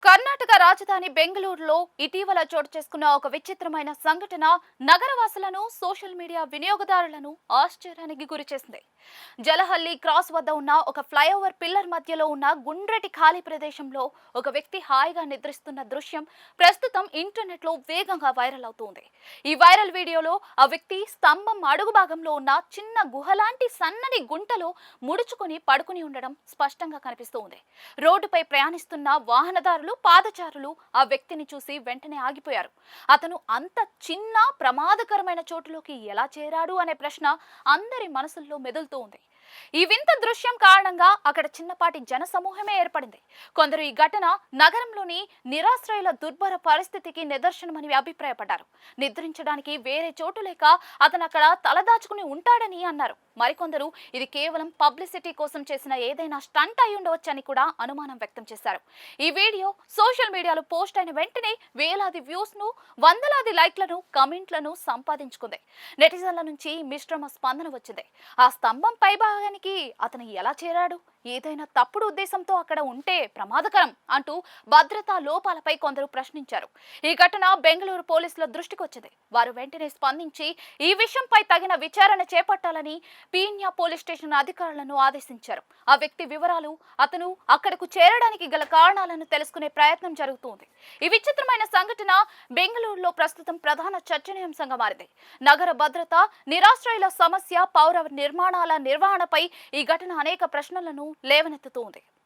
К కర్ణాటక రాజధాని బెంగళూరులో ఇటీవల చోటు చేసుకున్న ఒక విచిత్రమైన సంఘటన నగరవాసులను సోషల్ మీడియా వినియోగదారులను ఆశ్చర్యానికి గురిచేసింది జలహల్లి క్రాస్ వద్ద ఉన్న ఒక ఫ్లైఓవర్ పిల్లర్ మధ్యలో ఉన్న గుండ్రటి ఖాళీ ప్రదేశంలో ఒక వ్యక్తి హాయిగా నిద్రిస్తున్న దృశ్యం ప్రస్తుతం ఇంటర్నెట్లో వేగంగా వైరల్ అవుతుంది. ఈ వైరల్ వీడియోలో ఆ వ్యక్తి స్తంభం అడుగు భాగంలో ఉన్న చిన్న గుహలాంటి సన్నని గుంటలో ముడుచుకొని పడుకుని ఉండడం స్పష్టంగా కనిపిస్తోంది. రోడ్డుపై ప్రయాణిస్తున్న వాహనదారులు పాదచారులు ఆ వ్యక్తిని చూసి వెంటనే ఆగిపోయారు. అతను అంత చిన్న ప్రమాదకరమైన చోటులోకి ఎలా చేరాడు అనే ప్రశ్న అందరి మనసుల్లో మెదులుతూ ఉంది. ఈ వింత దృశ్యం కారణంగా అక్కడ చిన్నపాటి జన సమూహమే ఏర్పడింది. కొందరు ఈ ఘటన నగరంలోని నిరాశ్రయుల దుర్భర పరిస్థితికి నిదర్శనమని అభిప్రాయపడ్డారు. నిద్రించడానికి వేరే చోటు లేక అతను అక్కడ తలదాచుకుని ఉంటాడని అన్నారు. మరికొందరు ఇది కేవలం పబ్లిసిటీ కోసం చేసిన ఏదైనా స్టంట్ అయి ఉండవచ్చని కూడా అనుమానం వ్యక్తం చేశారు. ఈ వీడియో సోషల్ మీడియాలో పోస్ట్ అయిన వెంటనే వేలాది వ్యూస్ను వందలాది లైక్లను కమెంట్లను సంపాదించుకుంది. నెటిజన్ల నుంచి మిశ్రమ స్పందన వచ్చింది. ఆ స్తంభం పై భాగానికి అతను ఎలా చేరాడు? ఏదైనా తప్పుడు ఉద్దేశంతో అక్కడ ఉంటే ప్రమాదకరం అంటూ భద్రతా లోపాలపై కొందరు ప్రశ్నించారు. ఈ ఘటన బెంగళూరు పోలీసుల దృష్టికి వచ్చింది వారు వెంటనే స్పందించి ఈ విషయంపై తగిన విచారణ చేపట్టాలని పీన్యా పోలీస్ స్టేషన్ అధికారులను ఆదేశించారు. ఆ వ్యక్తి వివరాలు అతను అక్కడకు చేరడానికి గల కారణాలను తెలుసుకునే ప్రయత్నం జరుగుతోంది. ఈ విచిత్రమైన సంఘటన బెంగళూరులో ప్రస్తుతం ప్రధాన చర్చనీయాంశంగా మారింది. నగర భద్రత నిరాశ్రయుల సమస్య పౌర నిర్మాణాల నిర్వహణ నిర్వహణపై ఈ ఘటన అనేక ప్రశ్నలను లేవనెత్తుతోంది.